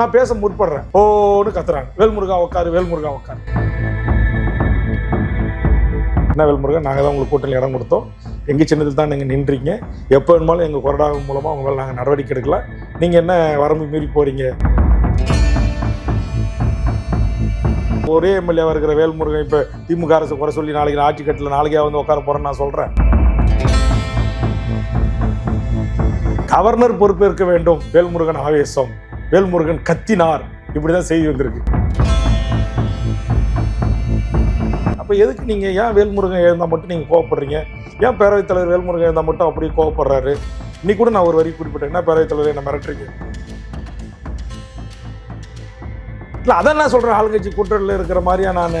நான் பேச முற்படுறேன். ஓன்னு கத்துறாங்க. வேல்முருகா உட்காரு வேல்முருகா உட்காரு என்ன வேல்முருகன் நாங்கள் தான் உங்களுக்கு கூட்டணி இடம் கொடுத்தோம். எங்கள் சின்னத்தில் தான் நீங்கள் நின்றீங்க. எப்போ வேணுமாலும் எங்கள் கொறடா மூலமாக உங்களால் நாங்கள் நடவடிக்கை எடுக்கலாம். நீங்கள் என்ன வரம்பு மீறி போகிறீங்க ஒரே எம்எல்ஏவாக இருக்கிற வேல்முருகன் இப்போ திமுக அரசு குறை சொல்லி நாளைக்கு ஆட்சி கட்டில் நாளைக்கே வந்து உட்கார போகிறேன்னு நான் சொல்கிறேன் கவர்னர் பொறுப்பேற்க வேண்டும். வேல்முருகன் ஆவேசம். வேல்முருகன் கத்தினார். இப்படிதான் செய்தி வந்திருக்கு. அப்ப எதுக்கு நீங்க ஏன் வேல்முருகன் எழுந்தா மட்டும் நீங்க கோவப்படுறீங்க? ஏன் பேரவைத் தலைவர் வேல்முருகன் எழுந்தா மட்டும் அப்படியே கோவப்படுறாரு? இன்னைக்கு கூட நான் ஒரு வரி குறிப்பிட்டேன். என்ன பேரவைத் தலைவர் என்ன மிரட்டுறீங்க? இல்ல அதான் நான் சொல்றேன். ஆளுங்கட்சி கூட்டணியில் இருக்கிற மாதிரியா நான்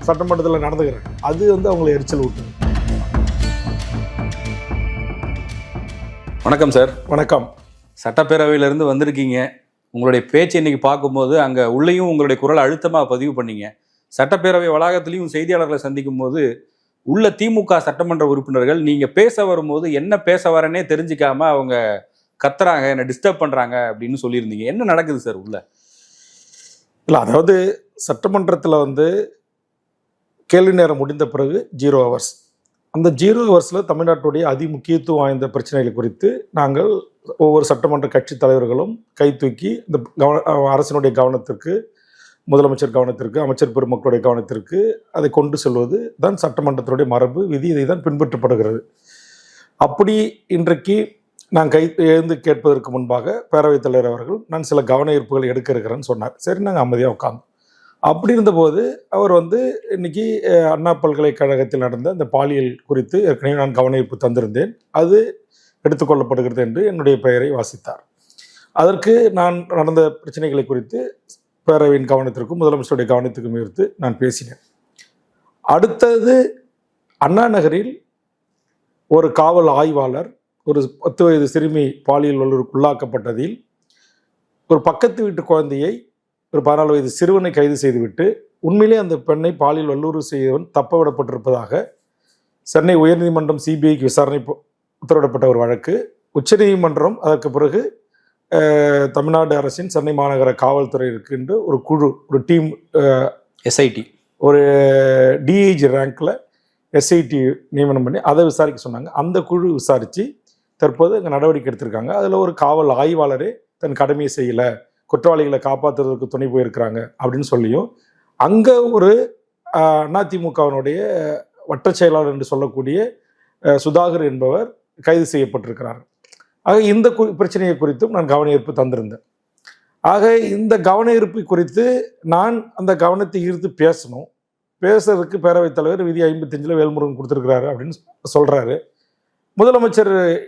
சட்டமன்றத்தில் நடந்துக்கிறேன். அது வந்து அவங்களை எரிச்சல் விட்டுது வணக்கம் சார். வணக்கம். சட்டப்பேரவையிலேருந்து வந்திருக்கீங்க. உங்களுடைய பேச்சு இன்னைக்கு பார்க்கும்போது அங்கே உள்ளேயும் உங்களுடைய குரல் அழுத்தமாக பதிவு பண்ணீங்க. சட்டப்பேரவை வளாகத்திலையும் செய்தியாளர்களை சந்திக்கும் போது உள்ள திமுக சட்டமன்ற உறுப்பினர்கள் நீங்கள் பேச வரும்போது என்ன பேச வரேனே தெரிஞ்சிக்காம அவங்க கத்துறாங்க என்னை டிஸ்டர்ப் பண்ணுறாங்க அப்படின்னு சொல்லியிருந்தீங்க. என்ன நடக்குது சார் உள்ள? இல்லை அதாவது சட்டமன்றத்தில் வந்து கேள்வி நேரம் முடிந்த பிறகு ஜீரோ ஹவர்ஸ் அந்த ஜீரோ ஹவர்ஸில் தமிழ்நாட்டுடைய அதி முக்கியத்துவம் வாய்ந்த பிரச்சனைகள் குறித்து நாங்கள் ஒவ்வொரு சட்டமன்ற கட்சி தலைவர்களும் கை தூக்கி இந்த கவன அரசினுடைய கவனத்திற்கு முதலமைச்சர் கவனத்திற்கு அமைச்சர் பெருமக்களுடைய கவனத்திற்கு அதை கொண்டு செல்வது தான் சட்டமன்றத்தினுடைய மரபு விதி இதை தான் பின்பற்றப்படுகிறது. அப்படி இன்றைக்கு நான் கை எழுந்து கேட்பதற்கு முன்பாக பேரவைத் தலைவர் அவர்கள் நான் சில கவன ஈர்ப்புகள் எடுக்க இருக்கிறேன்னு சொன்னார். சரி நாங்கள் அமைதியாக உட்காந்தோம் அப்படி இருந்தபோது அவர் வந்து இன்னைக்கு அண்ணா பல்கலைக்கழகத்தில் நடந்த அந்த பாலியல் குறித்து ஏற்கனவே நான் கவனிப்பு தந்திருந்தேன். அது எடுத்துக்கொள்ளப்படுகிறது என்று என்னுடைய பெயரை வாசித்தார். அதற்கு நான் நடந்த பிரச்சனைகளை குறித்து பேரவையின் கவனத்திற்கும் முதலமைச்சருடைய கவனத்துக்கும் ஈர்த்து நான் பேசினேன். அடுத்தது அண்ணா நகரில் ஒரு காவல் ஆய்வாளர் ஒரு பத்து வயது சிறுமி பாலியல் வல்லுறவுக்கு உள்ளாக்கப்பட்டதில் ஒரு பக்கத்து வீட்டு குழந்தையை ஒரு பதினாலு வயது சிறுவனை கைது செய்துவிட்டு உண்மையிலே அந்த பெண்ணை பாலியல் வல்லுறவு செய்தவன் தப்ப விடப்பட்டிருப்பதாக சென்னை உயர்நீதிமன்றம் சிபிஐக்கு விசாரணை உத்தரவிடப்பட்ட ஒரு வழக்கு. உச்சநீதிமன்றம் அதற்கு பிறகு தமிழ்நாடு அரசின் சென்னை மாநகர காவல்துறை இருக்கின்ற ஒரு குழு ஒரு டீம் எஸ்ஐடி ஒரு டிஐஜி ரேங்க்ல எஸ்ஐடி நியமனம் பண்ணி அதை விசாரிக்க சொன்னாங்க. அந்த குழு விசாரித்து தற்போது அங்கே நடவடிக்கை எடுத்திருக்காங்க. அதில் ஒரு காவல் ஆய்வாளரே தன் கடமையை செய்யலை. குற்றவாளிகளை காப்பாற்றுறதுக்கு துணை போயிருக்கிறாங்க அப்படின்னு சொல்லியும் அங்கே ஒரு அதிமுகவினுடைய வட்ட செயலாளர் என்று சொல்லக்கூடிய சுதாகர் என்பவர் கைது செய்யப்பட்டிருக்கிறார். ஆக இந்த கு- பிரச்சனையை குறித்தும் நான் கவன ஈர்ப்பு தந்திருந்தேன். ஆக இந்த கவன ஈர்ப்பு குறித்து நான் அந்த கவனத்தை ஈர்த்து பேசணும். பேசுறதுக்கு பேரவைத் தலைவர் விதி ஐம்பத்தஞ்சில் வேல்முருகன் கொடுத்துருக்கிறாரு அப்படின்னு சொல்கிறாரு முதலமைச்சர்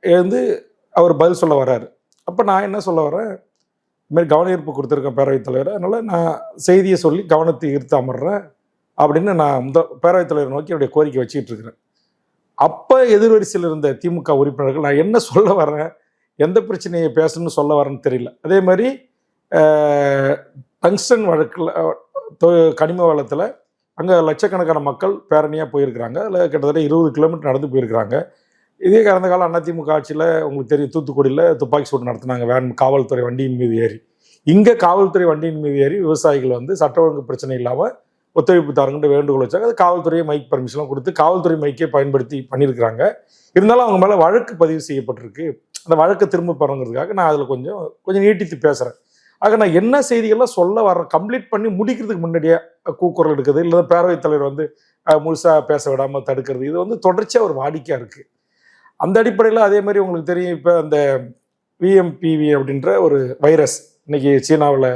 எழுந்து அவர் பதில் சொல்ல வர்றாரு. அப்போ நான் என்ன சொல்ல வரேன் இதுமாரி மாதிரி கவன ஈர்ப்பு கொடுத்துருக்கேன் பேரவைத் தலைவர். அதனால் நான் செய்தியை சொல்லி கவனத்தை ஈர்த்து அமர்றேன் அப்படின்னு நான் முத பேரவைத் தலைவர் நோக்கி என்னுடைய கோரிக்கை வச்சுக்கிட்டு இருக்கிறேன். அப்போ எதிர்வரிசையில் இருந்த திமுக உறுப்பினர்கள் நான் என்ன சொல்ல வரேன் எந்த பிரச்சனையை பேசணும்னு சொல்ல வரேன்னு தெரியல. அதே மாதிரி டங்ஸ்டன் வழக்கில் கனிம வளத்தில் அங்கே லட்சக்கணக்கான மக்கள் பேரணியாக போயிருக்கிறாங்க. அதில் கிட்டத்தட்ட இருபது கிலோமீட்டர் நடந்து போயிருக்கிறாங்க. இதே கடந்த காலம் அதிமுக ஆட்சியில் உங்களுக்கு தெரியும் தூத்துக்குடியில் துப்பாக்கி சூடு நடத்தினாங்க. வேன் காவல்துறை வண்டியின் மீது ஏறி. இங்கே காவல்துறை வண்டியின் மீது ஏறி விவசாயிகள் வந்து சட்ட ஒழுங்கு பிரச்சனை இல்லாமல் ஒத்துழைப்பு தாருங்கன்ற வேண்டுகோள் வச்சாங்க. அது காவல்துறையை மைக் பர்மிஷன்லாம் கொடுத்து காவல்துறை மைக்கே பயன்படுத்தி பண்ணியிருக்கிறாங்க. இருந்தாலும் அவங்க மேலே வழக்கு பதிவு செய்யப்பட்டிருக்கு. அந்த வழக்கை திரும்ப பெறங்கிறதுக்காக நான் அதில் கொஞ்சம் கொஞ்சம் நீட்டித்து பேசுகிறேன் ஆக நான் என்ன செய்திகள்லாம் சொல்ல வரேன் கம்ப்ளீட் பண்ணி முடிக்கிறதுக்கு முன்னாடியே கூக்குரல் எடுக்கிறது இல்லை பேரவைத் தலைவர் வந்து முழுசாக பேச விடாமல் தடுக்கிறது. இது வந்து தொடர்ச்சியாக ஒரு வாடிக்கையாக இருக்குது அந்த அடிப்படையில் அதே மாதிரி உங்களுக்கு தெரியும் இப்போ அந்த விஎம்பிவி அப்படின்ற ஒரு வைரஸ் இன்னைக்கு சீனாவில்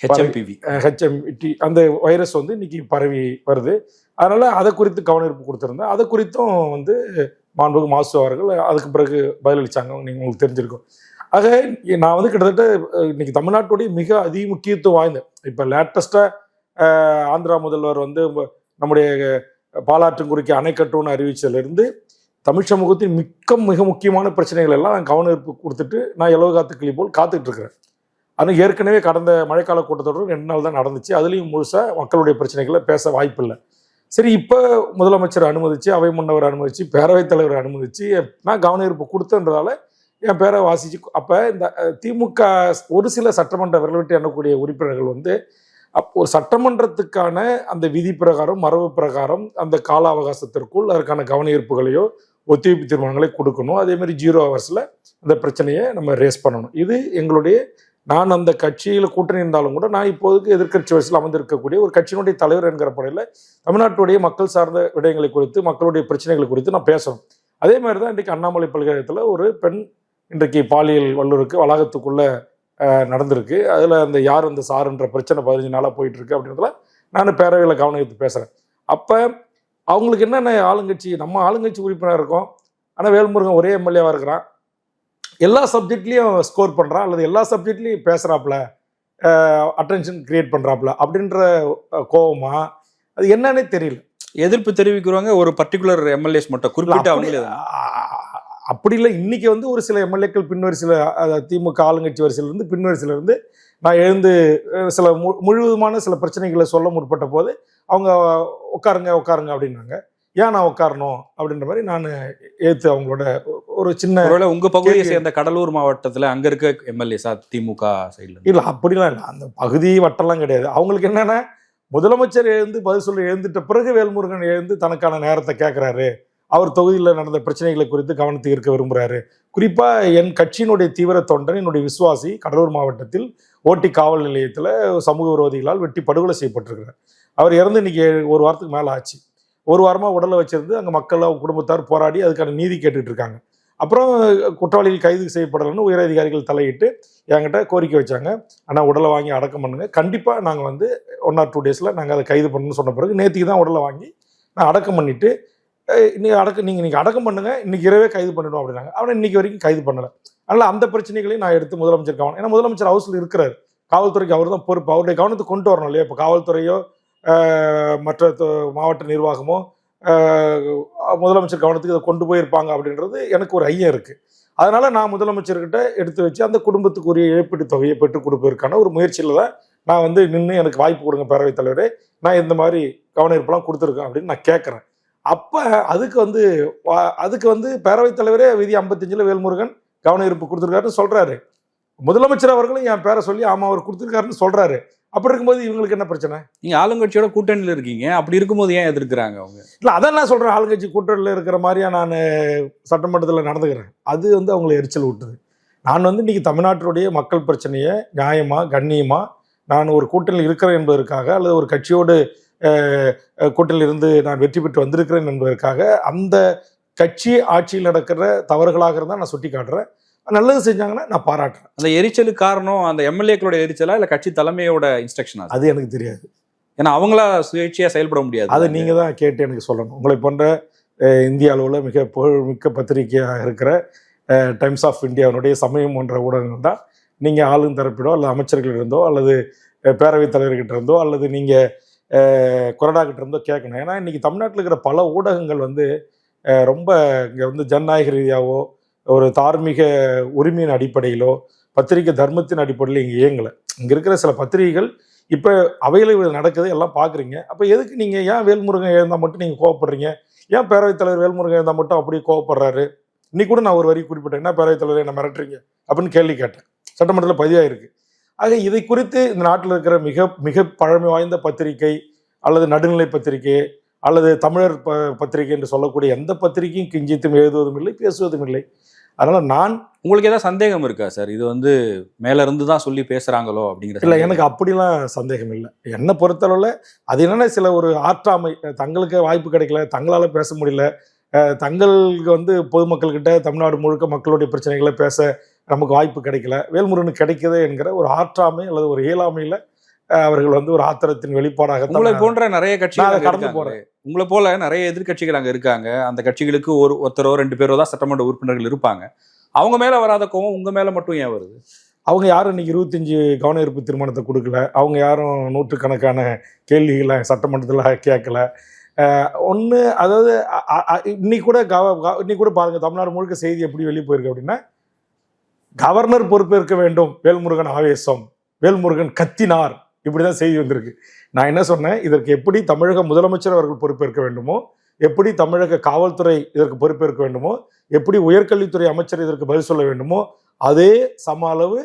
ஹெச்எம்பிவி ஹெச்எம்டி அந்த வைரஸ் வந்து இன்னைக்கு பரவி வருது. அதனால அதை குறித்து கவனிப்பு கொடுத்துருந்தேன் அதை குறித்தும் வந்து மாண்புகு மாசு அவர்கள் அதுக்கு பிறகு பதிலளிச்சாங்க. நீங்க உங்களுக்கு தெரிஞ்சிருக்கும். ஆக நான் வந்து கிட்டத்தட்ட இன்னைக்கு தமிழ்நாட்டுடைய மிக அதி முக்கியத்துவம் வாய்ந்த இப்போ லேட்டஸ்ட்டாக ஆந்திரா முதல்வர் வந்து நம்முடைய பாலாற்றங்குறிக்கு அணை கட்டும்னு அறிவிச்சதுலேருந்து தமிழ் சமூகத்தின் மிக்க மிக முக்கியமான பிரச்சனைகள் எல்லாம் நான் கவனிப்பு கொடுத்துட்டு நான் எலவு காத்து கிளி போல் காத்துக்கிட்டு இருக்கிறேன். ஆனால் ஏற்கனவே கடந்த மழைக்கால கூட்டத்தொடர் ரெண்டு நாள் தான் நடந்துச்சு. அதுலேயும் முழுசாக மக்களுடைய பிரச்சனைகளை பேச வாய்ப்பில்லை. சரி இப்போ முதலமைச்சர் அனுமதிச்சு அவை முன்னவர் அனுமதிச்சு பேரவைத் தலைவர் அனுமதிச்சு நான் கவன ஈர்ப்பு கொடுத்தன்றதால என் பேரை வாசிச்சு அப்போ இந்த திமுக ஒரு சில சட்டமன்ற விரல்விட்டு எண்ணக்கூடிய உறுப்பினர்கள் வந்து அப்போ ஒரு சட்டமன்றத்துக்கான அந்த விதி பிரகாரம் மரபு பிரகாரம் அந்த கால அவகாசத்திற்குள் அதற்கான கவன ஒத்திவைப்பு தீர்மானங்களை கொடுக்கணும். அதே மாதிரி ஜீரோ ஹவர்ஸில் அந்த பிரச்சனையை நம்ம ரேஸ் பண்ணணும். இது எங்களுடைய நான் அந்த கட்சியில் கூட்டணி இருந்தாலும் கூட நான் இப்போதுக்கு எதிர்க்கட்சி வயசில் அமர்ந்திருக்கக்கூடிய ஒரு கட்சியினுடைய தலைவர் என்கிற முறையில் தமிழ்நாட்டுடைய மக்கள் சார்ந்த விடயங்களை குறித்து மக்களுடைய பிரச்சனைகள் குறித்து நான் பேசணும். அதே மாதிரி தான் இன்றைக்கு அண்ணாமலை பல்கலைக்கழகத்தில் ஒரு பெண் இன்றைக்கு பாலியல் வல்லூருக்கு வளாகத்துக்குள்ளே நடந்திருக்கு. அதில் அந்த யார் அந்த சாருன்ற பிரச்சனை பதினஞ்சு நாளாக போயிட்டு இருக்கு அப்படின்றதுல நான் பேரவையில் கவனம் எடுத்து பேசுகிறேன் அப்போ அவங்களுக்கு என்னென்ன ஆளுங்கட்சி நம்ம ஆளுங்கட்சி உறுப்பினர் இருக்கோம். ஆனால் வேல்முருகன் ஒரே எம்எல்ஏவாக இருக்கிறான். எல்லா சப்ஜெக்ட்லேயும் ஸ்கோர் பண்ணுறான் அல்லது எல்லா சப்ஜெக்ட்லேயும் பேசுகிறாப்புல அட்டென்ஷன் கிரியேட் பண்ணுறாப்புல அப்படின்ற கோவமா அது என்னன்னே தெரியல. எதிர்ப்பு தெரிவிக்கிறவங்க ஒரு பர்டிகுலர் எம்எல்ஏஸ் மட்டும் குறிப்பிட்ட அவங்களே அப்படி இல்லை இன்னைக்கு வந்து ஒரு சில எம்எல்ஏக்கள் பின்வரிசையில் திமுக ஆளுங்கட்சி வரிசையிலிருந்து பின்வரிசையிலிருந்து நான் எழுந்து சில மு முழுவதுமான சில பிரச்சனைகளை சொல்ல முற்பட்ட போது அவங்க உட்காருங்க உட்காருங்க அப்படின்னாங்க. ஏன் நான் உட்காரணும் அப்படின்ற மாதிரி நான் ஏற்று அவங்களோட ஒரு சின்ன ஒருவேளை உங்க பகுதியை சேர்ந்த கடலூர் மாவட்டத்துல அங்க இருக்க எம்எல்ஏஸா திமுக சைடுல இல்லை அப்படிலாம் இல்லை. அந்த பகுதி வட்டம்லாம் கிடையாது. அவங்களுக்கு என்னன்னா முதலமைச்சர் எழுந்து பதில் சொல்ல எழுந்துட்ட பிறகு வேல்முருகன் எழுந்து தனக்கான நேரத்தை கேட்குறாரு அவர் தொகுதியில் நடந்த பிரச்சனைகளை குறித்து கவனத்தை ஈர்க்க விரும்புகிறாரு குறிப்பாக என் கட்சியினுடைய தீவிர தொண்டன் என்னுடைய விசுவாசி கடலூர் மாவட்டத்தில் ஓட்டி காவல் நிலையத்தில் சமூக விரோதிகளால் வெட்டி படுகொலை செய்யப்பட்டிருக்கிறார். அவர் இறந்து இன்னைக்கு ஒரு வாரத்துக்கு மேலே ஆச்சு. ஒரு வாரமாக உடலை வச்சிருந்து அங்கே மக்கள் அவங்க குடும்பத்தார் போராடி அதுக்கான நீதி கேட்டுட்டு இருக்காங்க. அப்புறம் குற்றவாளிகள் கைது செய்யப்படலைன்னு உயரதிகாரிகள் தலையிட்டு என்கிட்ட கோரிக்கை வச்சாங்க. ஆனால் உடலை வாங்கி அடக்கம் பண்ணுங்க. கண்டிப்பாக நாங்கள் வந்து ஒன் ஆர் டூ டேஸில் நாங்கள் அதை கைது பண்ணணும்னு சொன்ன பிறகு நேற்றுக்கு தான் உடலை வாங்கி நான் அடக்கம் பண்ணிவிட்டு இன்றைக்கி அடக்கம் நீங்கள் இன்றைக்கி அடக்கம் பண்ணுங்க. இன்றைக்கி இரவே கைது பண்ணிடும் அப்படின்னாங்க. அவனை இன்றைக்கி வரைக்கும் கைது பண்ணலை. அதனால் அந்த பிரச்சனைகளையும் நான் எடுத்து முதலமைச்சர் கவனம் ஏன்னா முதலமைச்சர் ஹவுஸில் இருக்கிறார். காவல்துறைக்கு அவர் தான் பொறுப்பு. அவருடைய கவனத்துக்கு கொண்டு வரணும் இல்லையா? இப்போ காவல்துறையோ மற்ற தொ- மாவட்ட நிர்வாகமோ முதலமைச்சர் கவனத்துக்கு இதை கொண்டு போயிருப்பாங்க அப்படின்றது எனக்கு ஒரு ஐயம் இருக்குது அதனால் நான் முதலமைச்சர்கிட்ட எடுத்து வச்சு அந்த குடும்பத்துக்குரிய இழப்பீட்டு தொகையை பெற்றுக் கொடுப்பதற்கான ஒரு முயற்சியில் தான் நான் வந்து நின்று எனக்கு வாய்ப்பு கொடுங்க பேரவைத் தலைவரே. நான் இந்த மாதிரி கவன ஈர்ப்பெல்லாம் கொடுத்துருக்கேன் அப்படின்னு நான் கேட்குறேன் அப்போ அதுக்கு வந்து அதுக்கு வந்து பேரவைத் தலைவரே விதி ஐம்பத்தஞ்சில் வேல்முருகன் கவன ஈர்ப்பு கொடுத்துருக்காருன்னு சொல்கிறாரு முதலமைச்சர் அவர்களும் என் பேரை சொல்லி ஆமாம் அவர் கொடுத்துருக்காருன்னு சொல்கிறாரு அப்படி இருக்கும்போது இவங்களுக்கு என்ன பிரச்சனை? நீங்க ஆளுங்கட்சியோட கூட்டணியில இருக்கீங்க. அப்படி இருக்கும்போது ஏன் எதிர்க்கிறாங்க அவங்க? இல்லை அதான் நான் சொல்கிறேன் ஆளுங்கட்சி கூட்டணியில் இருக்கிற மாதிரியா நான் சட்டமன்றத்தில் நடந்துக்கிறேன். அது வந்து அவங்களை எரிச்சல் ஊட்டுது. நான் வந்து இன்னைக்கு தமிழ்நாட்டினுடைய மக்கள் பிரச்சனையை நியாயமாக கண்ணியமாக நான் ஒரு கூட்டணியில் இருக்கிறேன் என்பதற்காக அல்லது ஒரு கட்சியோடு இருந்து நான் வெற்றி பெற்று வந்திருக்கிறேன் என்பதற்காக அந்த கட்சி ஆட்சியில் நடக்கிற தவறுகளாக இருந்தால் நான் சுட்டி காட்டுறேன். நல்லது செஞ்சாங்கன்னா நான் பாராட்டுறேன். அந்த எரிச்சலுக்கு காரணம் அந்த எம்எல்ஏக்களோட எரிச்சலா இல்ல கட்சி தலைமையோட இன்ஸ்ட்ரக்ஷனா அது எனக்கு தெரியாது. ஏன்னா அவங்களா சுயேட்சையா செயல்பட முடியாது. அதை நீங்கள் தான் கேட்டு எனக்கு சொல்லணும். உங்களை போன்ற இந்திய அளவில் மிக புகழ்மிக்க பத்திரிகையாக இருக்கிற டைம்ஸ் ஆஃப் இந்தியாவினுடைய சமயம் போன்ற ஊடகங்கள் தான் நீங்கள் ஆளும் தரப்பிடோ அல்லது அமைச்சர்கள் இருந்தோ அல்லது பேரவைத் தலைவர்கிட்ட இருந்தோ அல்லது நீங்கள் கொறடாக்கிட்ட இருந்தோ கேட்கணும். ஏன்னா இன்னைக்கு தமிழ்நாட்டில் இருக்கிற பல ஊடகங்கள் வந்து ரொம்ப இங்கே வந்து ஜனநாயக ரீதியாவோ ஒரு தார்மீக உரிமையின் அடிப்படையிலோ பத்திரிகை தர்மத்தின் அடிப்படையில் இங்கே இயங்கலை. இங்கே இருக்கிற சில பத்திரிகைகள் இப்போ அவையில் நடக்குது எல்லாம் பார்க்குறீங்க அப்போ எதுக்கு நீங்கள் ஏன் வேல்முருகன் எழுந்தால் மட்டும் நீங்கள் கோவப்படுறீங்க? ஏன் பேரவைத் தலைவர் வேல்முருகன் எழுந்தால் மட்டும் அப்படியே கோவப்படுறாரு? இன்னைக்கு கூட நான் ஒரு வரி குறிப்பிட்டேன். என்ன பேரவைத் தலைவர் என்ன மிரட்டுறீங்க? அப்படின்னு கேள்வி கேட்டேன். சட்டமன்றத்தில் பதிவாயிருக்கு. ஆக இதை குறித்து இந்த நாட்டில் இருக்கிற மிக மிக பழமை வாய்ந்த பத்திரிகை அல்லது நடுநிலை பத்திரிகை அல்லது தமிழர் ப பத்திரிகை என்று சொல்லக்கூடிய எந்த பத்திரிகையும் கிஞ்சித்தும் எழுதுவதும் இல்லை பேசுவதும் இல்லை. அதனால் நான் உங்களுக்கு ஏதாவது சந்தேகம் இருக்கா சார்? இது வந்து மேல இருந்து தான் சொல்லி பேசுறாங்களோ அப்படிங்கிற இல்லை. எனக்கு அப்படிலாம் சந்தேகம் இல்லை. என்னை பொறுத்தளவில் அது என்னன்னா சில ஒரு ஆற்றாமை தங்களுக்கு வாய்ப்பு கிடைக்கல தங்களால் பேச முடியல தங்களுக்கு வந்து பொதுமக்கள்கிட்ட தமிழ்நாடு முழுக்க மக்களுடைய பிரச்சனைகளை பேச நமக்கு வாய்ப்பு கிடைக்கல. வேல்முருகனுக்கு கிடைக்குது என்கிற ஒரு ஆற்றாமை அல்லது ஒரு இயலாமையில் அவர்கள் வந்து ஒரு ஆத்திரத்தின் வெளிப்பாடாக உங்களை போன்ற நிறைய கட்சிகள் கடந்து. போறேன். உங்களை போல நிறைய எதிர்க்கட்சிகள் அங்க இருக்காங்க. அந்த கட்சிகளுக்கு ஒரு ஒருத்தரோ ரெண்டு பேரோ தான் சட்டமன்ற உறுப்பினர்கள் இருப்பாங்க. அவங்க மேல வராத கோவம் உங்க மேல மட்டும் ஏன் வருது? அவங்க யாரும் இன்னைக்கு இருபத்தஞ்சு கவன ஈர்ப்பு தீர்மானத்தை கொடுக்கல. அவங்க யாரும் நூற்றுக்கணக்கான கேள்விகளை சட்டமன்றத்தில் கேட்கல. ஒன்று அதாவது இன்னைக்கு கூட இன்னைக்கு கூட பாருங்க தமிழ்நாடு முழுக்க செய்தி எப்படி வெளியே போயிருக்கு அப்படின்னா கவர்னர் பொறுப்பேற்க வேண்டும். வேல்முருகன் ஆவேசம். வேல்முருகன் கத்தினார். இப்படிதான் செய்தி வந்திருக்கு. நான் என்ன சொன்னேன்? இதற்கு எப்படி தமிழக முதலமைச்சர் அவர்கள் பொறுப்பேற்க வேண்டுமோ எப்படி தமிழக காவல்துறை இதற்கு பொறுப்பேற்க வேண்டுமோ எப்படி உயர்கல்வித்துறை அமைச்சர் இதற்கு பதில் சொல்ல வேண்டுமோ அதே சம அளவு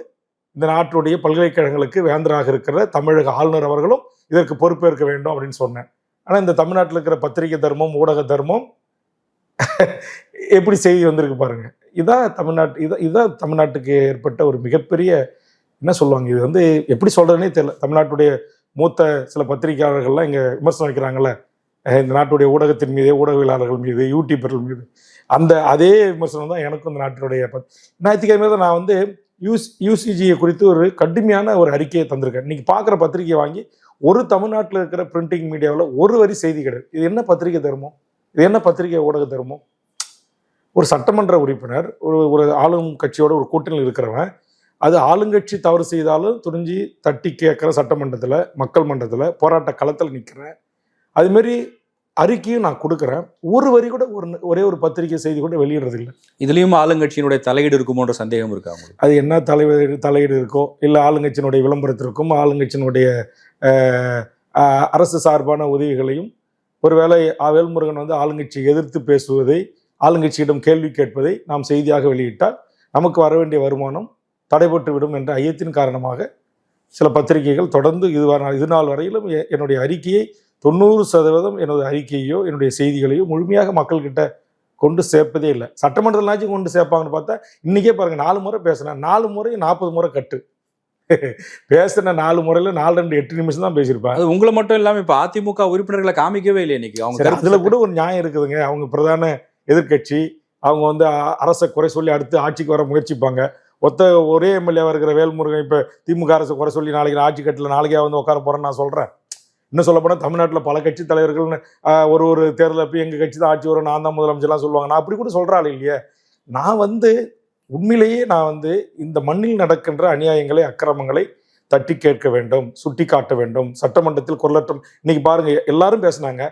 இந்த நாட்டுடைய பல்கலைக்கழகங்களுக்கு வேந்தராக இருக்கிற தமிழக ஆளுநர் அவர்களும் இதற்கு பொறுப்பேற்க வேண்டும் அப்படின்னு சொன்னேன். ஆனால் இந்த தமிழ்நாட்டில் இருக்கிற பத்திரிகை தர்மம் ஊடக தர்மம் எப்படி செய்தி வந்திருக்கு பாருங்கள் இதான் தமிழ்நாட்டு இதான் இதுதான் தமிழ்நாட்டுக்கு ஏற்பட்ட ஒரு மிகப்பெரிய என்ன சொல்லுவாங்க இது வந்து எப்படி சொல்கிறதுனே தெரியல. தமிழ்நாட்டுடைய மூத்த சில பத்திரிகையாளர்கள்லாம் இங்கே விமர்சனம் வைக்கிறாங்கல்ல. இந்த நாட்டுடைய ஊடகத்தின் மீது ஊடகவியலாளர்கள் மீது யூடியூபர்கள் மீது. அந்த அதே விமர்சனம் தான் எனக்கும் இந்த நாட்டினுடைய ஞாயிற்றுக்கிழமை தான் நான் வந்து யூஸ் யூசிஜியை குறித்து ஒரு கடுமையான ஒரு அறிக்கையை தந்திருக்கேன். நீங்கள் பார்க்குற பத்திரிகையை வாங்கி ஒரு தமிழ்நாட்டில் இருக்கிற பிரிண்டிங் மீடியாவில் ஒரு வரி செய்தி கிடையாது. இது என்ன பத்திரிகை தருமோ? இது என்ன பத்திரிகை ஊடக தருமோ? ஒரு சட்டமன்ற உறுப்பினர் ஒரு ஒரு ஆளும் கட்சியோட ஒரு கூட்டணியில் இருக்கிறவன் அது ஆளுங்கட்சி தவறு செய்தாலும் துணிஞ்சு தட்டி கேட்குற சட்டமன்றத்தில் மக்கள் மன்றத்தில் போராட்ட களத்தில் நிற்கிறேன் அதுமாரி அறிக்கையும் நான் கொடுக்குறேன். ஒரு வரி கூட ஒரு ஒரே ஒரு பத்திரிகை செய்தி கூட வெளியிடுறது இல்லை. இதுலயும் ஆளுங்கட்சியினுடைய தலையீடு இருக்குமோன்ற சந்தேகம் இருக்கா அது என்ன தலைவர் தலையீடு இருக்கோ இல்லை ஆளுங்கட்சியினுடைய விளம்பரத்திற்கும் ஆளுங்கட்சியினுடைய அரசு சார்பான உதவிகளையும் ஒருவேளை. வேல்முருகன் வந்து ஆளுங்கட்சியை எதிர்த்து பேசுவதை ஆளுங்கட்சியிடம் கேள்வி கேட்பதை நாம் செய்தியாக வெளியிட்டால் நமக்கு வர வேண்டிய வருமானம் தடைபட்டு விடும் என்ற ஐயத்தின் காரணமாக சில பத்திரிகைகள் தொடர்ந்து இது இது நாள் வரையிலும் என்னுடைய அறிக்கையை தொண்ணூறு சதவீதம் எனது அறிக்கையோ என்னுடைய செய்திகளையோ முழுமையாக மக்கள்கிட்ட கொண்டு சேர்ப்பதே இல்லை. சட்டமன்றத்திலாச்சும் கொண்டு சேர்ப்பாங்கன்னு பார்த்தா இன்னைக்கே பாருங்க நாலு முறை பேசினேன் நாலு முறை நாற்பது முறை கட்டு. பேசின நாலு முறையில நாலு ரெண்டு எட்டு நிமிஷம் தான் பேசியிருப்பேன். அது உங்களை மட்டும் இல்லாம இப்ப அதிமுக உறுப்பினர்களை காமிக்கவே இல்லை இன்னைக்கு. அவங்க அதுல கூட ஒரு நியாயம் இருக்குதுங்க. அவங்க பிரதான எதிர்க்கட்சி அவங்க வந்து அரசை குறை சொல்லி அடுத்து ஆட்சிக்கு வர முயற்சிப்பாங்க. ஒத்த ஒரே எம்எல்ஏவாக இருக்கிற வேல்முருகன் இப்போ திமுக அரசை குறை சொல்லி நாளைக்கு நான் ஆட்சி கட்டில் நாளைக்கே வந்து உட்கார போகிறேன்னு நான் சொல்கிறேன் இன்னும் சொல்லப்போனால் தமிழ்நாட்டில் பல கட்சி தலைவர்கள்னு ஒரு ஒரு தேர்தல் அப்போ எங்கள் கட்சி தான் ஆட்சி வரும் நான் தான் முதலமைச்சர்லாம் சொல்லுவாங்க. நான் அப்படி கூட சொல்ற ஆள் இல்லையே. நான் வந்து உண்மையிலேயே நான் வந்து இந்த மண்ணில் நடக்கின்ற அநியாயங்களை அக்கிரமங்களை தட்டி கேட்க வேண்டும் சுட்டி காட்ட வேண்டும். சட்டமன்றத்தில் குரலற்றம் இன்னைக்கு பாருங்க எல்லாரும் பேசுனாங்க.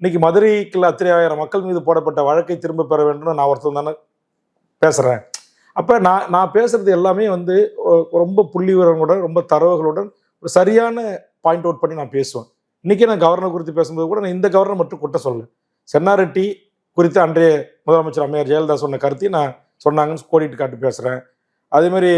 இன்னைக்கு மதுரைக்குள்ள அத்தனை ஆயிரம் மக்கள் மீது போடப்பட்ட வழக்கை திரும்ப பெற வேண்டும்னு நான் ஒருத்தன் தானே பேசுறேன். அப்ப நான் நான் பேசுறது எல்லாமே வந்து ரொம்ப புள்ளி விவரங்களுடன் ரொம்ப தரவுகளுடன் ஒரு சரியான பாயிண்ட் அவுட் பண்ணி நான் பேசுவேன். இன்னைக்கு நான் கவர்னர் குறித்து பேசும்போது கூட நான் இந்த கவர்னர் மட்டும் குற்றம் சொல்லல. சென்னாரெட்டி குறித்து அன்றைய முதலமைச்சர் அம்மையார் ஜெயலலிதா சொன்ன கருத்தையும் நான் சொன்னாங்கன்னு கோடிட்டு காட்டி பேசுறேன். அதே மாதிரி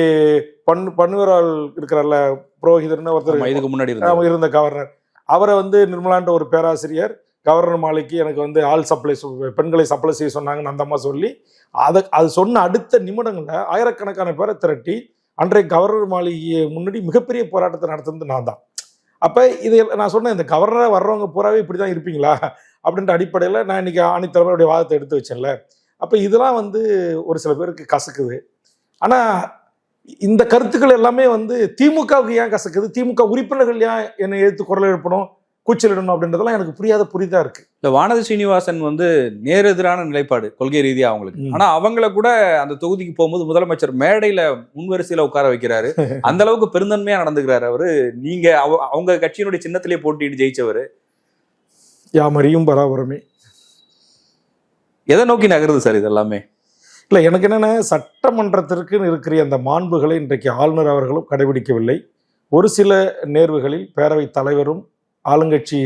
பன் பன்னுவரால் இருக்கிறல்ல புரோஹிதர்னு ஒருத்தர் இதுக்கு முன்னாடி இருந்த கவர்னர் அவரை வந்து நிர்மலான்ற ஒரு பேராசிரியர் கவர்னர் மாலைக்கு எனக்கு வந்து ஆள் சப்ளை பெண்களை சப்ளை செய்ய சொன்னாங்கன்னு அந்த அம்மா சொல்லி அதை அது சொன்ன அடுத்த நிமிடங்கள்ல ஆயிரக்கணக்கான பேரை திரட்டி அன்றைய கவர்னர் மாளிகையை முன்னாடி மிகப்பெரிய போராட்டத்தை நடத்துனது நான் தான். அப்போ இது நான் சொன்னேன் இந்த கவர்னராக வர்றவங்க பூராவே இப்படி தான் இருப்பீங்களா? அப்படின்ற அடிப்படையில் நான் இன்னைக்கு ஆணித்தலைவருடைய வாதத்தை எடுத்து வச்சேன்ல. அப்போ இதெல்லாம் வந்து ஒரு சில பேருக்கு கசக்குது. ஆனால் இந்த கருத்துக்கள் எல்லாமே வந்து திமுகவுக்கு ஏன் கசக்குது? திமுக உறுப்பினர்கள் ஏன் என்னை எழுத்து குரல் எழுப்பணும்? கூச்சலிடணும் அப்படின்றதெல்லாம் எனக்கு புரியாத புரிதா இருக்கு. இந்த வானதி சீனிவாசன் வந்து நேர் எதிரான நிலைப்பாடு கொள்கை ரீதியா அவங்களுக்கு. ஆனா அவங்கள கூட அந்த தொகுதிக்கு போகும்போது முதலமைச்சர் மேடையில முன்வரிசையில உட்கார வைக்கிறாரு. அந்த அளவுக்கு பெருந்தன்மையா நடந்துக்கிறாரு அவரு. நீங்க அவ- அவங்க கட்சியினுடைய சின்னத்திலே போட்டிட்டு ஜெயிச்சவர். யாமறியும் பராபரமே. எதை நோக்கி நகருது சார் இது எல்லாமே இல்லை எனக்கு என்னென்ன சட்டமன்றத்திற்கு இருக்கிற அந்த மாண்புகளை இன்றைக்கு ஆளுநர் அவர்களும் கடைபிடிக்கவில்லை. ஒரு சில நேர்வுகளில் பேரவைத் தலைவரும் ஆளுங்கட்சி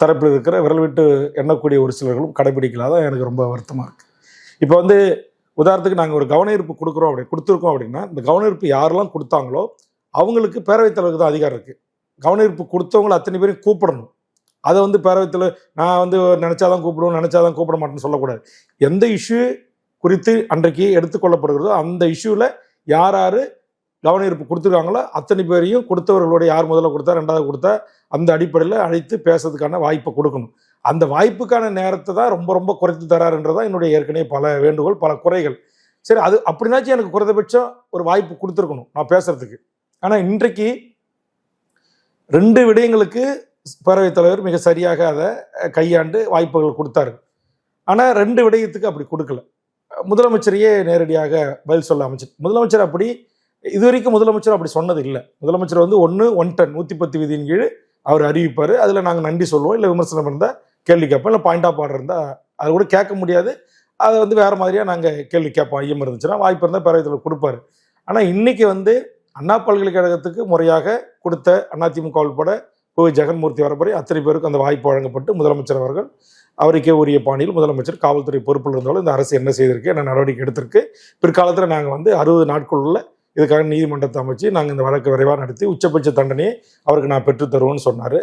தரப்பில் இருக்கிற விரல் விட்டு எண்ணக்கூடிய ஒரு சிலர்களும் கடைபிடிக்கலாதான் எனக்கு ரொம்ப வருத்தமாக இருக்கு. இப்போ வந்து உதாரணத்துக்கு நாங்கள் ஒரு கவன ஈர்ப்பு கொடுக்குறோம் அப்படி கொடுத்துருக்கோம் அப்படின்னா இந்த கவன ஈர்ப்பு யாரெல்லாம் கொடுத்தாங்களோ அவங்களுக்கு பேரவைத் தலைவருக்கு தான் அதிகாரம் இருக்குது கவன ஈர்ப்பு கொடுத்தவங்களை அத்தனை பேரையும் கூப்பிடணும். அதை வந்து பேரவைத் தலைவர் நான் வந்து நினச்சாதான் கூப்பிடுவோம் நினச்சாதான் கூப்பிட மாட்டேன்னு சொல்லக்கூடாது. எந்த இஷ்யூ குறித்து அன்றைக்கு எடுத்துக்கொள்ளப்படுகிறதோ அந்த இஷ்யூவில் யார் யார் கவன கொடுத்துருக்காங்களோ அத்தனை பேரையும் கொடுத்தவர்களோட யார் முதல்ல கொடுத்தா ரெண்டாவது கொடுத்தா அந்த அடிப்படையில் அழைத்து பேசுறதுக்கான வாய்ப்பை கொடுக்கணும். அந்த வாய்ப்புக்கான நேரத்தை தான் ரொம்ப ரொம்ப குறைத்து தராருன்றதான் என்னுடைய ஏற்கனவே பல வேண்டுகோள் பல குறைகள். சரி அது அப்படின்னாச்சும் எனக்கு குறைந்தபட்சம் ஒரு வாய்ப்பு கொடுத்துருக்கணும் நான் பேசுறதுக்கு. ஆனால் இன்றைக்கு ரெண்டு விடயங்களுக்கு பேரவைத் தலைவர் மிக சரியாக அதை கையாண்டு வாய்ப்புகள் கொடுத்தாரு. ஆனால் ரெண்டு விடயத்துக்கு அப்படி கொடுக்கல. முதலமைச்சரையே நேரடியாக பதில் சொல்ல அமைச்சர். முதலமைச்சர் அப்படி இது வரைக்கும் முதலமைச்சர் அப்படி சொன்னது இல்லை. முதலமைச்சர் வந்து ஒன்று ஒன் டென் நூற்றி பத்து விதியின் கீழ் அவர் அறிவிப்பார். அதில் நாங்கள் நன்றி சொல்லுவோம். இல்லை விமர்சனம் இருந்தால் கேள்வி கேட்போம். இல்லை பாயிண்ட் ஆஃப் ஆர்டர் இருந்தால் அது கூட கேட்க முடியாது. அதை வந்து வேறு மாதிரியாக நாங்கள் கேள்வி கேட்போம். ஐயம் இருந்துச்சுன்னா வாய்ப்பு இருந்தால் பேரவைத்தில் கொடுப்பாரு. ஆனால் இன்றைக்கி வந்து அண்ணா பல்கலைக்கழகத்துக்கு முறையாக கொடுத்த அதிமுக உள்பட ஓ ஜெகன்மூர்த்தி வரப்பறை அத்தனை பேருக்கு அந்த வாய்ப்பு வழங்கப்பட்டு முதலமைச்சர் அவர்கள் அவருக்கே உரிய பாணியில் முதலமைச்சர் காவல்துறை பொறுப்பில் இருந்தாலும் இந்த அரசு என்ன செய்திருக்கு என்ன நடவடிக்கை எடுத்திருக்கு. பிற்காலத்தில் நாங்கள் வந்து அறுபது நாட்களுள்ள இதுக்காக நீதிமன்றத்தை அமைச்சு நாங்கள் இந்த வழக்கை விரைவாக நடத்தி உச்சபட்ச தண்டனையை அவருக்கு நான் பெற்றுத் தருவேன்னு சொன்னார்.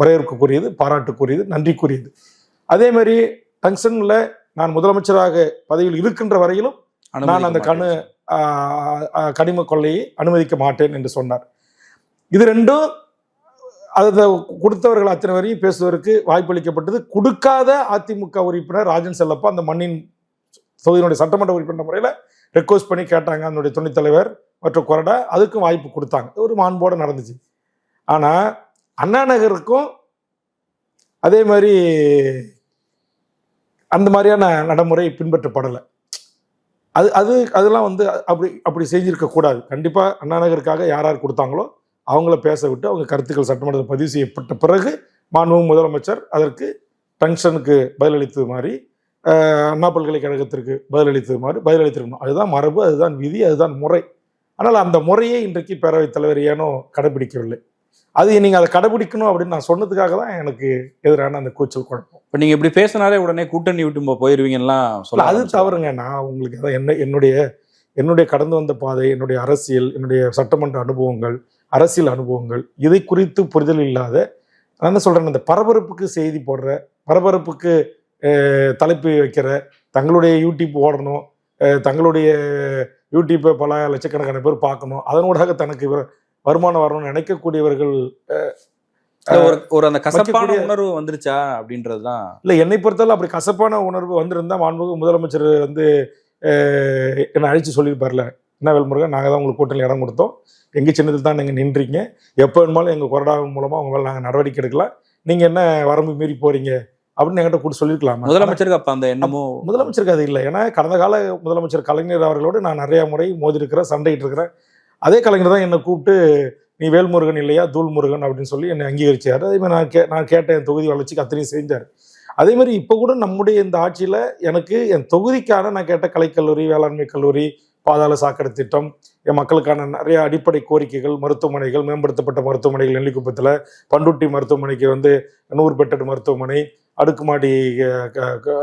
வரவேற்புக்குரியது பாராட்டுக்குரியது நன்றிக்குரியது. அதே மாதிரி டங்ஷனில் நான் முதலமைச்சராக பதவியில் இருக்கின்ற வரையிலும் நான் அந்த கணு கனிம கொள்ளையை அனுமதிக்க மாட்டேன் என்று சொன்னார். இது ரெண்டும் அதை கொடுத்தவர்கள் அத்தனை வரையும் பேசுவதற்கு வாய்ப்பளிக்கப்பட்டது. கொடுக்காத அதிமுக உறுப்பினர் ராஜன் செல்லப்பா அந்த மண்ணின் தொகுதியினுடைய சட்டமன்ற உறுப்பினர் முறையில் ரெக்வஸ்ட் பண்ணி கேட்டாங்க அதனுடைய துணைத் தலைவர் மற்றும் கொறடா. அதுக்கும் வாய்ப்பு கொடுத்தாங்க. ஒரு மாண்போடு நடந்துச்சு. ஆனால் அண்ணா நகருக்கும் அதே மாதிரி அந்த மாதிரியான நடைமுறை பின்பற்றப்படலை. அது அது அதெல்லாம் வந்து அப்படி அப்படி செஞ்சுருக்கக்கூடாது கண்டிப்பாக அண்ணா நகருக்காக யார் யார் கொடுத்தாங்களோ அவங்கள பேச விட்டு அவங்க கருத்துக்கள் சட்டமன்றத்தில் பதிவு செய்யப்பட்ட பிறகு மாண்பு முதலமைச்சர் அதற்கு டங்ஷனுக்கு பதிலளித்தது மாதிரி அண்ணா பல்கலைக்கழகத்திற்கு பதிலளித்தது மாதிரி பதிலளித்திருக்கணும். அதுதான் மரபு அதுதான் விதி அதுதான் முறை. ஆனால் அந்த முறையை இன்றைக்கு பேரவைத் தலைவர் ஏனோ கடைபிடிக்கவில்லை. அது நீங்கள் அதை கடைபிடிக்கணும் அப்படின்னு நான் சொன்னதுக்காக தான் எனக்கு எதிரான அந்த கூச்சல் குழப்பம். இப்போ நீங்க இப்படி பேசினாலே உடனே கூட்டணி விட்டு போயிருவீங்கலாம் சொல்ல அது. தவறுங்க. நான் உங்களுக்கு அதான் என்ன என்னுடைய என்னுடைய கடந்து வந்த பாதை என்னுடைய அரசியல் என்னுடைய சட்டமன்ற அனுபவங்கள் அரசியல் அனுபவங்கள் இதை குறித்து புரிதல் இல்லாத நான் என்ன சொல்றேன் இந்த பரபரப்புக்கு செய்தி போடுற பரபரப்புக்கு தலைப்பு வைக்கிற தங்களுடைய யூடியூப் ஓடணும் தங்களுடைய யூடியூப்பை பல லட்சக்கணக்கான பேர் பார்க்கணும். அதனூடாக தனக்கு வருமானம் வரணும்னு நினைக்கக்கூடியவர்கள் ஒரு ஒரு அந்த கசப்பான உணர்வு வந்துருச்சா அப்படின்றது தான் இல்லை என்னை பொறுத்தவரை அப்படி கசப்பான உணர்வு வந்திருந்தா மாண்புமிகு முதலமைச்சர் வந்து என்னை அழைச்சு சொல்லியிருப்பார்ல என்ன வேல்முருகன் நாங்கள் தான் உங்களுக்கு கூட்டணி இடம் கொடுத்தோம். எங்கள் சின்னத்தில் தான் நீங்கள் நின்றீங்க. எப்போ வேணுமாலும் எங்கள் கொறடா மூலமாக உங்க மேல நாங்கள் நடவடிக்கை எடுக்கலாம். நீங்கள் என்ன வரம்பு மீறி போறீங்க? அப்படின்னு என்கிட்ட கூட சொல்லியிருக்கலாம். முதலமைச்சருக்கு அப்ப அந்த எண்ணமும் முதலமைச்சருக்கு அது இல்லை. ஏன்னா கடந்த கால முதலமைச்சர் கலைஞர் அவர்களோடு நான் நிறைய முறை மோதி இருக்கிறேன் சண்டையிட்டு இருக்கிறேன். அதே கலைஞர் தான் என்னை கூப்பிட்டு நீ வேல்முருகன் இல்லையா? தூள் முருகன் அப்படின்னு சொல்லி என்னை அங்கீகரிச்சார். அதே மாதிரி நான் கே நான் கேட்ட என் தொகுதி வளர்ச்சிக்கு அத்தனையும் செஞ்சார். அதே மாதிரி இப்போ கூட நம்முடைய இந்த ஆட்சியில் எனக்கு என் தொகுதிக்கான நான் கேட்ட கலைக்கல்லூரி வேளாண்மை கல்லூரி பாதாள சாக்கடை திட்டம் என் மக்களுக்கான நிறைய அடிப்படை கோரிக்கைகள் மருத்துவமனைகள் மேம்படுத்தப்பட்ட மருத்துவமனைகள் நெல்லிக்குப்பத்தில் பண்டுட்டி மருத்துவமனைக்கு வந்து நூறு பெட்டட் மருத்துவமனை அடுக்குமாடி க- க-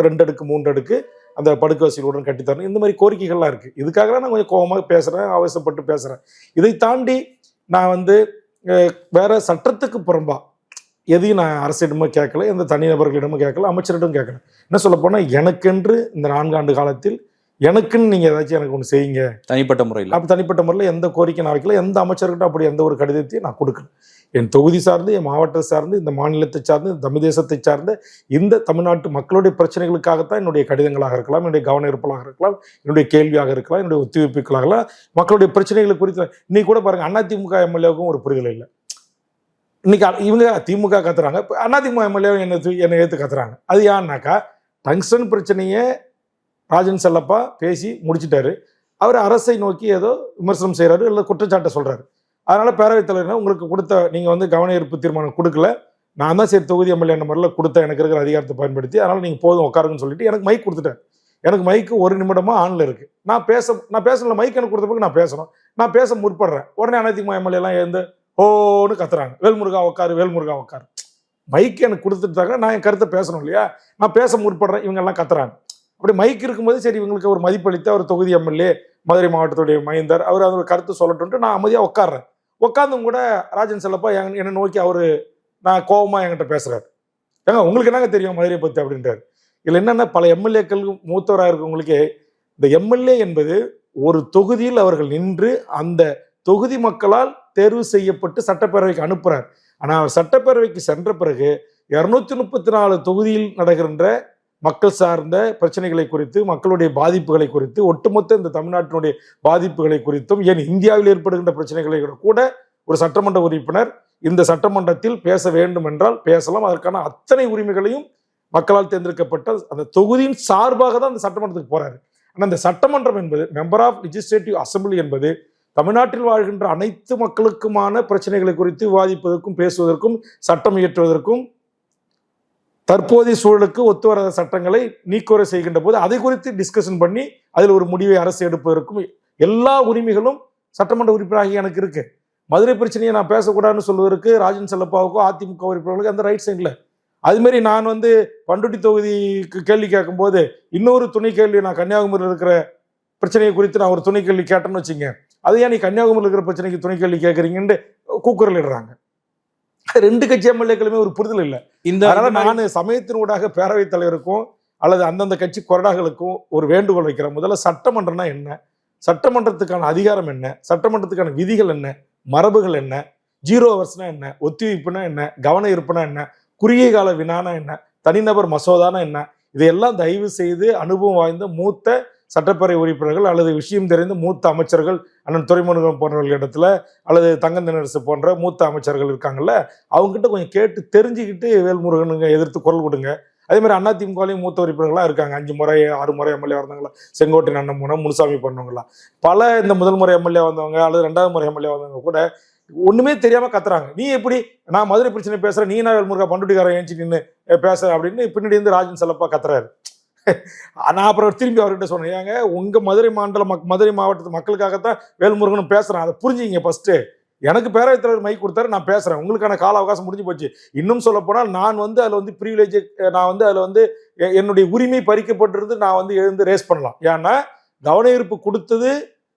ரெண்டு அடுக்கு மூன்று அடுக்கு அந்த படுக்கை வசதிகளுடன் கட்டித்தரணும் இந்த மாதிரி கோரிக்கைகள்லாம் இருக்குது இதுக்காக நான் கொஞ்சம் கோபமாக பேசுகிறேன் அவசரப்பட்டு பேசுகிறேன் இதை தாண்டி நான் வந்து வேற சட்டத்துக்கு புறம்பா எதையும் நான் அரசிடமும் கேட்கல எந்த தனிநபர்களிடமும் கேட்கல அமைச்சரிடமும் கேட்கல. என்ன சொல்ல போனால் எனக்கென்று இந்த நான்காண்டு காலத்தில் எனக்குன்னு நீங்கள் ஏதாச்சும் எனக்கு ஒன்று செய்யுங்க. தனிப்பட்ட முறையில். அப்படி தனிப்பட்ட முறையில் எந்த கோரிக்கை நான் வைக்கல எந்த அமைச்சர்கிட்ட அப்படி எந்த ஒரு கடிதத்தையும் நான் கொடுக்கல. என் தொகுதி சார்ந்து என் மாவட்டத்தை சார்ந்து இந்த மாநிலத்தை சார்ந்து இந்த தமிழ் தேசத்தை சார்ந்த இந்த தமிழ்நாட்டு மக்களுடைய பிரச்சனைகளுக்காகத்தான் என்னுடைய கடிதங்களாக இருக்கலாம் என்னுடைய கவன ஈர்ப்பலாக இருக்கலாம் என்னுடைய கேள்வியாக இருக்கலாம் என்னுடைய ஒத்திவைப்புகளாக இருக்கலாம். மக்களுடைய பிரச்சனைகளை குறித்து இன்னைக்கு கூட பாருங்க அதிமுக எம்எல்ஏவுக்கும் ஒரு புரிதல் இல்லை. இன்னைக்கு இவங்க திமுக கத்துறாங்க இப்ப அதிமுக எம்எல்ஏ என்னை என்னை ஏற்று கத்துறாங்க. அது ஏன்னாக்கா டங்ஸ்டன் பிரச்சனையை ராஜன் செல்லப்பா பேசி முடிச்சிட்டாரு. அவர் அரசை நோக்கி ஏதோ விமர்சனம் செய்கிறாரு இல்லை குற்றச்சாட்டை சொல்கிறாரு அதனால் பேரவைத் தலைவர் உங்களுக்கு கொடுத்த நீங்கள் வந்து கவன ஈர்ப்பு தீர்மானம் கொடுக்கல. நான் தான் சரி தொகுதி எம்எல்ஏ நம்பரில் கொடுத்த எனக்கு இருக்கிற அதிகாரத்தை பயன்படுத்தி அதனால் நீங்கள் போதும் உட்காருங்கன்னு சொல்லிட்டு எனக்கு மைக் கொடுத்துட்டேன் எனக்கு மைக்கு ஒரு நிமிடமா ஆன்ல இருக்கு. நான் பேச நான் பேசல மைக் எனக்கு கொடுத்த பிறகு நான் பேசணும். நான் பேச முற்படுறேன். உடனே அனைத்து எம்எல்ஏ எல்லாம் எழுந்து ஓன்னு கத்துறாங்க. வேல்முருகா உட்காரு வேல்முருகா உட்காரு மைக் எனக்கு கொடுத்துட்டாங்க நான் என் கருத்தை பேசணும் இல்லையா? நான் பேச முற்படுறேன் இவங்க எல்லாம் கத்துறாங்க. அப்படி மைக் இருக்கும்போது சரி இவங்களுக்கு ஒரு மதிப்பளித்த ஒரு தொகுதி எம்எல்ஏ மதுரை மாவட்டத்துடைய மைந்தர் அவர் அதோட கருத்து சொல்லட்டும்ட்டு நான் அமைதியாக உட்காடுறேன் உட்காந்தும் கூட ராஜன் செல்லப்பா என் என்னை நோக்கி அவர் நான் கோபமாக என்கிட்ட பேசுகிறார் ஏங்க உங்களுக்கு என்னங்க தெரியும் மதுரையை பற்றி அப்படின்றார். இதில் என்னென்ன பல எம்எல்ஏக்கள் மூத்தவராக இருக்கவங்களுக்கே இந்த எம்எல்ஏ என்பது ஒரு தொகுதியில் அவர்கள் நின்று அந்த தொகுதி மக்களால் தேர்வு செய்யப்பட்டு சட்டப்பேரவைக்கு அனுப்புகிறார் ஆனால் அவர் சட்டப்பேரவைக்கு சென்ற பிறகு இரநூத்தி முப்பத்தி நாலு தொகுதியில் நடக்கின்ற மக்கள் சார்ந்த பிரச்சனைகளை குறித்து மக்களுடைய பாதிப்புகளை குறித்து ஒட்டுமொத்த இந்த தமிழ்நாட்டினுடைய பாதிப்புகளை குறித்தும் ஏன் இந்தியாவில் ஏற்படுகின்ற பிரச்சனைகளை கூட ஒரு சட்டமன்ற உறுப்பினர் இந்த சட்டமன்றத்தில் பேச வேண்டும் என்றால் பேசலாம். அதற்கான அத்தனை உரிமைகளையும் மக்களால் தேர்ந்தெடுக்கப்பட்ட அந்த தொகுதியின் சார்பாக தான் அந்த சட்டமன்றத்துக்கு போறாரு. ஆனால் இந்த சட்டமன்றம் என்பது மெம்பர் ஆஃப் லெஜிஸ்லேட்டிவ் அசம்பிளி என்பது தமிழ்நாட்டில் வாழ்கின்ற அனைத்து மக்களுக்குமான பிரச்சனைகளை குறித்து விவாதிப்பதற்கும் பேசுவதற்கும் சட்டம் இயற்றுவதற்கும் தற்போதைய சூழலுக்கு ஒத்து வராத சட்டங்களை நீக்குவரை செய்கின்ற போது அதை குறித்து டிஸ்கஷன் பண்ணி அதில் ஒரு முடிவை அரசு எடுப்பதற்கும் எல்லா உரிமைகளும் சட்டமன்ற உறுப்பினராகி எனக்கு இருக்கு. மதுரை பிரச்சனையை நான் பேசக்கூடாதுன்னு சொல்வதற்கு ராஜன் செல்லப்பாவுக்கோ அதிமுக உறுப்பினர்களுக்கு அந்த ரைட்ஸ் இல்லை அதுமாரி நான் வந்து பண்ருட்டி தொகுதிக்கு கேள்வி கேட்கும்போது இன்னொரு துணை கேள்வி நான் கன்னியாகுமரியில் இருக்கிற பிரச்சனையை குறித்து நான் ஒரு துணை கேள்வி கேட்டேன்னு வச்சுங்க அது ஏன் நீ கன்னியாகுமரியில் இருக்கிற பிரச்சனைக்கு துணை கேள்வி கேட்குறீங்கன்ட்டு கூக்குரல் இடுறாங்க. ரெண்டு கட்சி எம்எல்ஏக்களுமே ஒரு புரிதல் இல்லை. இந்த அதனால நான் சமயத்தினூடாக பேரவைத் தலைவருக்கும் அல்லது அந்தந்த கட்சி கொறடாக்களுக்கும் ஒரு வேண்டுகோள் வைக்கிறேன். முதல்ல சட்டமன்றம்னா என்ன? சட்டமன்றத்துக்கான அதிகாரம் என்ன? சட்டமன்றத்துக்கான விதிகள் என்ன? மரபுகள் என்ன? ஜீரோ ஹவர்ஸ்னா என்ன? ஒத்திவைப்புனா என்ன? கவன இருப்புனா என்ன? குறுகிய கால வினானா என்ன? தனிநபர் மசோதானா என்ன? இதையெல்லாம் தயவு செய்து அனுபவம் வாய்ந்த மூத்த சட்டப்பேரவை உறுப்பினர்கள் அல்லது விஷயம் தெரிந்த மூத்த அமைச்சர்கள் அண்ணன் துறைமுருகன் போன்றவர்கள் இடத்துல அல்லது தங்கந்தனரசு போன்ற மூத்த அமைச்சர்கள் இருக்காங்கல்ல அவங்ககிட்ட கொஞ்சம் கேட்டு தெரிஞ்சுக்கிட்டு வேல்முருகனுங்க எதிர்த்து குரல் கொடுங்க. அதே மாதிரி அண்ணா திமுகலையும் மூத்த உறுப்பினர்களாக இருக்காங்க. அஞ்சு முறை ஆறு முறை எம்எல்ஏ வந்தாங்களா செங்கோட்டை அண்ணன் மூணம் முனுசாமி பண்ணவங்களா பல இந்த முதல் முறை எம்எல்ஏ வந்தவங்க அல்லது ரெண்டாவது முறை எம்எல்ஏ வந்தவங்க கூட ஒண்ணுமே தெரியாம கத்துறாங்க. நீ எப்படி? நான் மதுரை பிரச்சனை பேசுறேன். நீ நான் வேல்முருகா பண்டுட்டிக்காரன் ஏஞ்சி நின்று பேசுற அப்படின்னு பின்னாடி இருந்து ராஜன் செல்லப்பா கத்துறாரு. நான் அப்புறம் திரும்பி அவர்கிட்ட சொன்னேன் ஏங்க உங்கள் மதுரை மாநில மக் மதுரை மாவட்டத்து மக்களுக்காகத்தான் வேல்முருகன் பேசுகிறேன் அதை புரிஞ்சுங்க ஃபஸ்ட்டு எனக்கு பேரவைத் தலைவர் மைக் கொடுத்தாரு நான் பேசுகிறேன் உங்களுக்கான கால அவகாசம் முடிஞ்சு போச்சு. இன்னும் சொல்ல போனால் நான் வந்து அதில் வந்து ப்ரிவிலேஜ் நான் வந்து அதில் வந்து எ- என்னுடைய உரிமை பறிக்கப்பட்டிருந்து நான் வந்து எழுந்து ரேஸ் பண்ணலாம். ஏன்னா கவன ஈர்ப்பு கொடுத்தது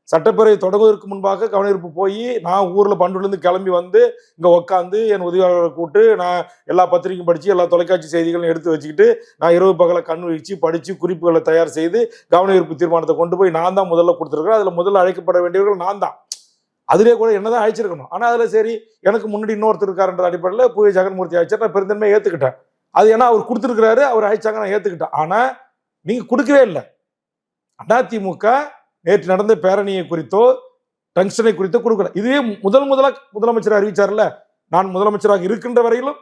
சட்டப்பேரவை தொடங்குவதற்கு முன்பாக கவனிப்பு போய் நான் ஊரில் பண்டுலேருந்து கிளம்பி வந்து இங்கே உட்காந்து என் உதவியாளர்களை கூப்பிட்டு நான் எல்லா பத்திரிக்கையும் படித்து எல்லா தொலைக்காட்சி செய்திகளையும் எடுத்து வச்சுக்கிட்டு நான் இரவு பகலை கண் வச்சு படித்து குறிப்புகளை தயார் செய்து கவன தீர்மானத்தை கொண்டு போய் நான் தான் முதல்ல கொடுத்துருக்கேன் அதில் முதல்ல அழைக்கப்பட வேண்டியவர்கள் நான் தான். அதிலே கூட என்னதான் அழைச்சிருக்கணும். ஆனால் அதில் சரி எனக்கு முன்னாடி இன்னொருத்தர் இருக்காருன்ற அடிப்படையில் புவி ஜெகன்மூர்த்தி அழைச்சா நான் பெருந்தன்மையை ஏற்றுக்கிட்டேன் அது ஏன்னா அவர் கொடுத்துருக்கிறாரு அவர் அழைச்சாங்க நான் ஏற்றுக்கிட்டேன் ஆனால் நீங்கள் கொடுக்கவே இல்லை. அதிமுக நேற்று நடந்த பேரணியை குறித்தோ டங்ஷனை குறித்தோ கொடுக்கல. இதுவே முதல் முதலாக முதலமைச்சர் அறிவிச்சார்ல நான் முதலமைச்சராக இருக்கின்ற வரையிலும்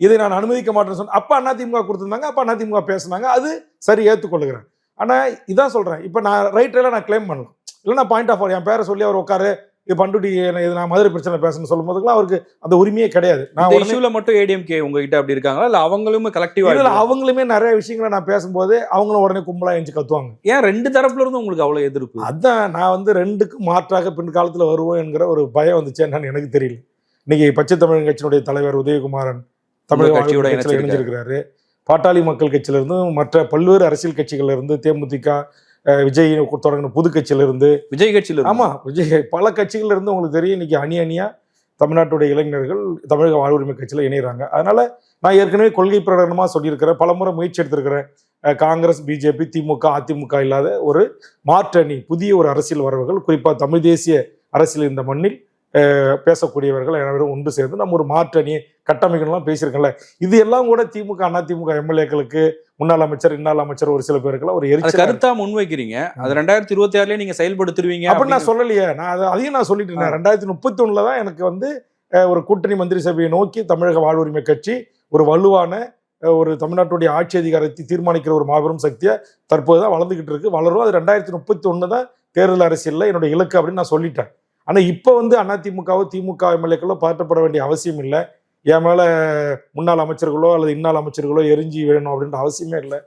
இதை நான் அனுமதிக்க மாட்டேன்னு சொன்ன அப்போ அதிமுக கொடுத்துருந்தாங்க அப்போ அதிமுக பேசுனாங்க அது சரி ஏற்றுக்கொள்கிறேன் ஆனால் இதான் சொல்கிறேன் இப்போ நான் ரைட்ல நான் கிளைம் பண்ணலாம். இல்லைன்னா பாயிண்ட் ஆஃப் என் பேரை சொல்லி அவர் உட்காரு பண்டுட்டி இது நான் மதுரை பிரச்சனை பேசணும்னு சொல்லும் போதுக்கெல்லாம் அவருக்கு அந்த உரிமையே கிடையாது. நான் இஷ்யூல மட்டும் ஏடிஎம்கே உங்ககிட்ட அப்படி இருக்காங்களா? இல்ல அவங்களும் கலெக்டிவா இல்ல, அவங்களுமே நிறைய விஷயங்களை நான் பேசும்போது அவங்களும் உடனே கும்பலா எழுந்து கத்துவாங்க. ஏன் ரெண்டு தரப்புல இருந்து உங்களுக்கு அவ்வளவு எதிர்ப்பு? அதான் நான் வந்து ரெண்டுக்கும் மாற்றாக பின் காலத்துல வருவோம் என்கிற ஒரு பயம் வந்துச்சு என்னன்னு எனக்கு தெரியல. இன்னைக்கு பச்சை தமிழ் கட்சியினுடைய தலைவர் உதயகுமாரன் தமிழக கட்சியோட இணைஞ்சிருக்கிறாரு. பாட்டாளி மக்கள் கட்சியில இருந்தும் மற்ற பல்வேறு அரசியல் கட்சிகள்ல இருந்து தேமுதிக விஜய் தொடங்கின புது கட்சியில இருந்து விஜய் கட்சியில இருந்து. ஆமா விஜய் பல கட்சிகள்ல இருந்து உங்களுக்கு தெரியும் இன்னைக்கு அணி அணியா தமிழ்நாட்டுடைய இளைஞர்கள் தமிழக வாழ்வுரிமை கட்சியில இணைகிறாங்க அதனால நான் ஏற்கனவே கொள்கை பிரகடனமா சொல்லியிருக்கிறேன் பலமுறை முயற்சி எடுத்திருக்கிறேன். காங்கிரஸ் பிஜேபி திமுக அதிமுக இல்லாத ஒரு மாற்று அணி புதிய ஒரு அரசியல் வரவுகள் குறிப்பா தமிழ் தேசிய அரசியல் இந்த மண்ணில் பேசக்கூடியவர்கள் அனைவரும் ஒன்று சேர்ந்து நம்ம ஒரு மாற்று அணியை கட்டமைக்கணும்லாம் பேசியிருக்கோம்ல இது எல்லாம் கூட திமுக அதிமுக எம்எல்ஏக்களுக்கு முன்னாள் அமைச்சர் இன்னாள் அமைச்சர் ஒரு சில பேருக்குலாம் ஒரு எரிச்சல் கருத்தா முன்வைக்கிறீங்க. அது ரெண்டாயிரத்தி இருபத்தி ஆறுலயே நீங்க செயல்படுத்துருவீங்க அப்படி நான் அப்படின்னு- சொல்லலையே. நான் அதை அதையும் நான் சொல்லிட்டு இருந்தேன். ரெண்டாயிரத்தி முப்பத்தி ஒண்ணுல தான் எனக்கு வந்து ஒரு கூட்டணி மந்திரி சபையை நோக்கி தமிழக வாழ்வுரிமை கட்சி ஒரு வலுவான ஒரு தமிழ்நாட்டுடைய ஆட்சி அதிகாரத்தை தீர்மானிக்கிற ஒரு மாபெரும் சக்தியா தற்போது தான் வளர்ந்துகிட்டு இருக்கு. வளரும். அது ரெண்டாயிரத்தி முப்பத்தி ஒண்ணு தான் தேர்தல் அரசியல்ல என்னுடைய இலக்கு அப்படின்னு நான் சொல்லிட்டேன். ஆனா இப்போ வந்து அதிமுகவோ திமுக எம்எல்ஏக்களோ பதட்டப்பட வேண்டிய அவசியம் இல்லை. என் மேலே முன்னாள் அமைச்சர்களோ அல்லது இன்னால் அமைச்சர்களோ எரிஞ்சு வேணும் அப்படின்ற அவசியமே இல்லை.